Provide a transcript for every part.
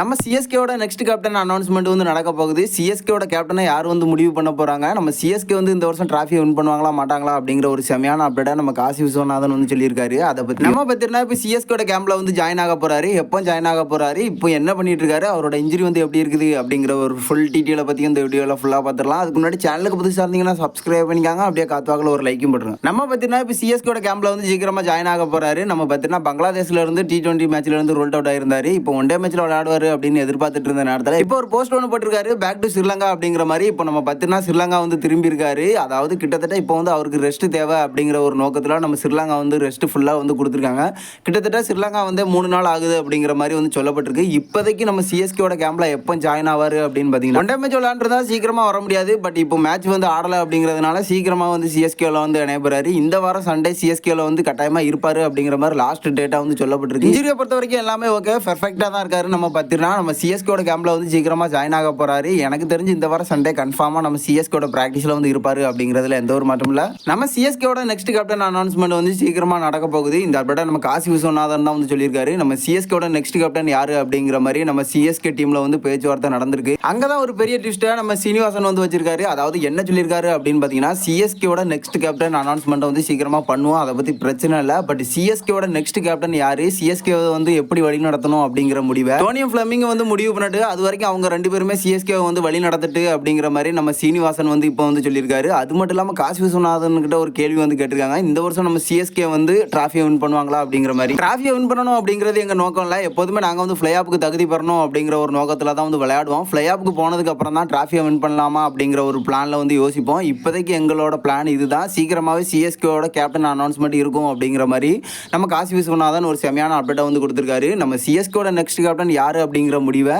நம்ம சிஎஸ்கேவோட next captain announcement வந்து நடக்க போகுது. சிஎஸ்கேவோட கேப்டனை யார் வந்து முடிவு பண்ண போகிறாங்க நம்ம சிஎஸ்கே வந்து இந்த வருஷம் டிராஃபி வின் பண்ணுவாங்களா மாட்டாங்களா அப்படிங்கிற ஒரு செமையான அப்டேட்டாக நம்ம காசி விஸ்வநாதன் வந்து சொல்லியிருக்காரு. அதை பற்றி நம்ம பத்தினா இப்போ சிஎஸ்கேட கேம்பில் வந்து ஜாயின் ஆக போகிறாரு எப்போ ஜாயின் ஆக போகிறாரு இப்போ என்ன பண்ணிட்டு இருக்காரு? அவரோட இன்ஜுரி வந்து எப்படி இருக்குது? அப்படிங்கிற ஒரு ஃபுல் டீட்டெயிலை பற்றி இந்த வீடியோவில் ஃபுல்லாக பார்த்துடலாம் அதுக்கு முன்னாடி சேனலுக்கு புதுசாக இருந்தீங்கன்னா சப்ஸ்கிரைப் பண்ணிக்காங்க. அப்படியே காத்துவாக்கில் ஒரு லைக்கும் போட்டுருங்க. நம்ம பத்தினா இப்போ சிஎஸ்கேட கேம்பில் வந்து சீக்கிரமாக ஜாயின் ஆக போகிறாரு நம்ம பத்தினா பங்களாதேஷில் இருந்து டி டுவெண்ட்டி மேட்ச்லேருந்து ரோல்ட் அவுட் ஆயிருந்தாரு. இப்போ ஒன் டே மேட்ச்சில் விளையாடுவார். அப்படின்னு எதிர்பார்த்துட்டு இருந்த நேரத்தில் இப்போ ஒரு போஸ்ட் ஒன்று போட்டிருக்காரு பேக் டு ஸ்ரீலங்கா அப்படிங்கிற மாதிரி இப்போ நம்ம பத்தினா ஸ்ரீலங்கா வந்து திரும்பி இருக்காரு அதாவது கிட்டத்தட்ட இப்போ வந்து அவருக்கு ரெஸ்ட் தேவை அப்படிங்கிற ஒரு நோக்கத்தில் நம்ம ஸ்ரீலங்கா வந்து ரெஸ்ட் ஃபுல்லாக வந்து கொடுத்துருக்காங்க. கிட்டத்தட்ட ஸ்ரீலங்கா வந்து மூணு நாள் ஆகுது அப்படிங்கிற மாதிரி வந்து சொல்லப்பட்டிருக்கு. இப்போதைக்கு நம்ம சிஎஸ்கேயோட கேம்பில் எப்போ ஜாயின் ஆவார் அப்படின்னு பார்த்தீங்கன்னா ஒன் டே மேட்ச் விளையாண்டுறதா சீக்கிரமாக வர முடியாது. பட் இப்போ மேட்ச் வந்து ஆடலை அப்படிங்கிறதுனால சீக்கிரமாக வந்து சிஎஸ்கேவில் வந்து இணையப்படுறாரு. இந்த வாரம் சண்டே சிஎஸ்கேல வந்து கட்டாயமாக இருப்பார் அப்படிங்கிற மாதிரி லாஸ்ட் டேட்டா வந்து சொல்லப்பட்டிருக்கு. இன்ஜுரியை பொறுத்த வரைக்கும் எல்லாமே ஓகே பெர்ஃபெக்டாக தான் இருக்காரு. நம்ம பத்திரனா நம்ம சிஎஸ்கோட கேம்ப்ல வந்து சீக்கிரமாக ஜாயின் ஆக போகிறாரு எனக்கு தெரிஞ்சு இந்த வாரம் சண்டே கன்ஃபார்மாக நம்ம சிஎஸ்கோட ப்ராக்டிஸில் வந்து இருப்பார் அப்படிங்கிறதுல எந்த ஒரு மாற்றம் இல்லை. நம்ம சிஎஸ்கேவோட நெக்ஸ்ட் கேப்டன் அனௌன்ஸ்மெண்ட் வந்து சீக்கிரமாக நடக்க போகுது. இந்த அப்டேட்டை நம்ம காசி விஸ்வநாதன் தான் வந்து சொல்லியிருக்காரு. நம்ம சிஎஸ்கேவோட நெக்ஸ்ட் கேப்டன் யார் அப்படிங்கிற மாதிரி நம்ம சிஎஸ்கே டீமில் வந்து பேச்சுவார்த்தை நடந்திருக்கு. அங்கே தான் ஒரு பெரிய ட்விஸ்ட்டாக நம்ம சீனிவாசன் வந்து வச்சிருக்காரு. அதாவது என்ன சொல்லியிருக்காரு அப்படின்னு பார்த்தீங்கன்னா சிஎஸ்கேவோட நெக்ஸ்ட் கேப்டன் அனௌன்ஸ்மெண்ட் வந்து சீக்கிரமாக பண்ணுவோம். அதை பற்றி பிரச்சனை இல்லை. பட் சிஎஸ்கேவோட நெக்ஸ்ட் கேப்டன் யார்? சிஎஸ்கே வந்து எப்படி வழி நடத்தணும் அப்படிங்கிற முடிவை டோனியம் ஃபிளமிங் வந்து முடிவு பண்ணிட்டு அது வரைக்கும் அவங்க ரெண்டு பேருமே சிஎஸ்கேவை வந்து வழி நடத்திட்டு அப்படிங்கிற மாதிரி நம்ம சீனிவாசன் வந்து இப்போ வந்து சொல்லியிருக்காரு. அது மட்டும் இல்லாமல் காசி விஸ்வநாதன் கிட்ட ஒரு கேள்வி வந்து கேட்டிருக்காங்க. இந்த வருஷம் நம்ம சிஎஸ்கே வந்து டிராஃபியை வின் பண்ணுவாங்களா அப்படிங்கிற மாதிரி. டிராஃபியை வின் பண்ணணும் அப்படிங்கிறது எங்கள் நோக்கம் இல்லை. எப்போதுமே நாங்கள் வந்து ஃப்ளை ஆப்புக்கு தகுதி பெறணும் அப்படிங்கிற ஒரு நோக்கத்தில் தான் வந்து விளையாடுவோம். ஃப்ளை ஆப்புக்கு போனதுக்கு அப்புறம் தான் டிராஃபியை வின் பண்ணலாமா அப்படிங்கிற ஒரு பிளானில் வந்து யோசிப்போம். இப்போதைக்கு எங்களோட பிளான் இதுதான். சீக்கிரமாகவே சிஎஸ்கேவோட கேப்டன் அனௌன்ஸ்மெண்ட் இருக்கும் அப்படிங்கிற மாதிரி நம்ம காசி விஸ்வநாதன் ஒரு செமையான அப்டேட்டை வந்து கொடுத்துருக்காரு. நம்ம சிஎஸ்கேவோட நெக்ஸ்ட் கேப்டன் யார் அப்படிங்கிற முடிவை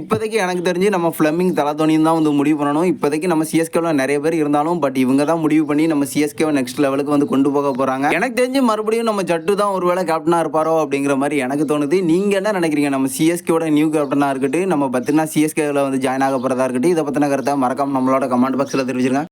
இப்போதைக்கு எனக்கு தெரிஞ்சு நம்ம ஃப்ளமிங் தலத்தோனியும் தான் வந்து முடிவு பண்ணணும். இப்போதைக்கு நம்ம சிஎஸ்கேவில் நிறைய பேர் இருந்தாலும் பட் இவங்க தான் முடிவு பண்ணி நம்ம சிஎஸ்கேவை நெக்ஸ்ட் லெவலுக்கு வந்து கொண்டு போக போகிறாங்க எனக்கு தெரிஞ்சு மறுபடியும் நம்ம ஜட்டு தான் ஒருவேளை கேப்டனாக இருப்பாரோ அப்படிங்கிற மாதிரி எனக்கு தோணுது. நீங்கள் என்ன நினைக்கிறீங்க? நம்ம சிஎஸ்கேவோட நியூ கேப்டனாக இருக்கட்டும் நம்ம பத்தினா சிஎஸ்கேவில் வந்து ஜாயின் ஆக போகிறதா இருக்கட்டும் இதை பற்றின கருத்தை மறக்காம நம்மளோட கமெண்ட் பாக்ஸில் தெரிவிச்சிருங்க.